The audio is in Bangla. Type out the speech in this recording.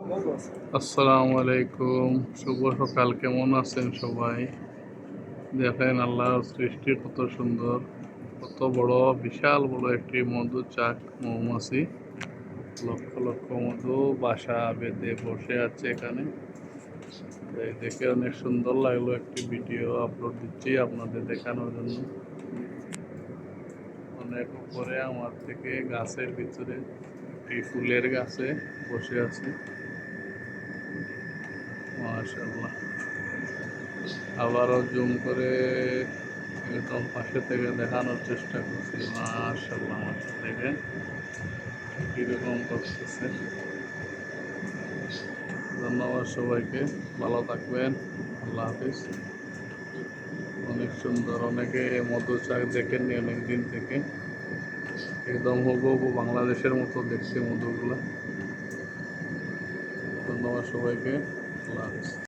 আসসালামু আলাইকুম। শুভ সকাল, কেমন আছেন সবাই? দেখেন আল্লাহর সৃষ্টি কত সুন্দর, কত বড়, বিশাল বড় একটি মধু, চাক মৌমাছি। লক্ষ লক্ষ মধু বাসা বেঁধে বসে আছে এখানে। দেখে অনেক সুন্দর লাগল একটি ভিডিও আপলোড দিচ্ছি আপনাদের দেখানোর জন্য। অনেক উপরে আমার থেকে গাছের ভিতরে এই ফুলের গাছে বসে আছে। আবারও জুম করে একদম পাশে থেকে দেখানোর চেষ্টা করছি। মাশাল্লাহ মাশা দেখেন কীরকম করতেছে। ধন্যবাদ সবাইকে, ভালো থাকবেন, আল্লাহ হাফিজ। অনেক সুন্দর, অনেকে মধু চাক দেখেননি অনেক দিন থেকে। একদম হুবহু বাংলাদেশের মতো দেখছে মধুগুলো। ধন্যবাদ সবাইকে। আল্লাহ হাফিজ